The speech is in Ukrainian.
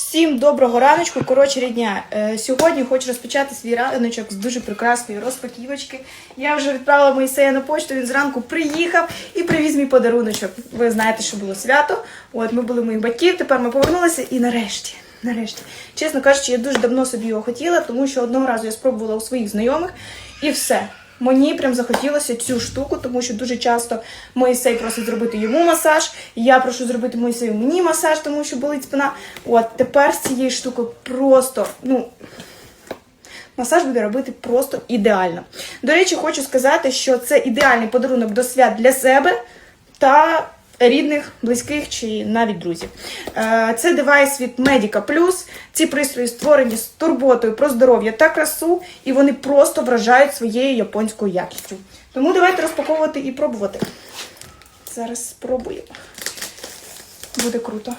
Всім доброго раночку, коротше рідня. Е, сьогодні хочу розпочати свій раночок з дуже прекрасної розпаківочки. Я вже відправила Моїсея на почту, він зранку приїхав і привіз мій подаруночок. Ви знаєте, що було свято. От ми були моїх батьків, тепер ми повернулися і нарешті. Нарешті, чесно кажучи, я дуже давно собі його хотіла, тому що одного разу я спробувала у своїх знайомих і все. Мені прям захотілося цю штуку, тому що дуже часто Моїсей просить зробити йому масаж. Я прошу зробити Моїсею мені масаж, тому що болить спина. От тепер з цією штукою просто, ну. Масаж буде робити просто ідеально. До речі, хочу сказати, що це ідеальний подарунок до свят для себе та рідних, близьких чи навіть друзів. Е, Це девайс від Medica Plus. Ці пристрої створені з турботою про здоров'я та красу, і вони просто вражають своєю японською якістю. Тому давайте розпаковувати і пробувати. Зараз спробуємо. Буде круто.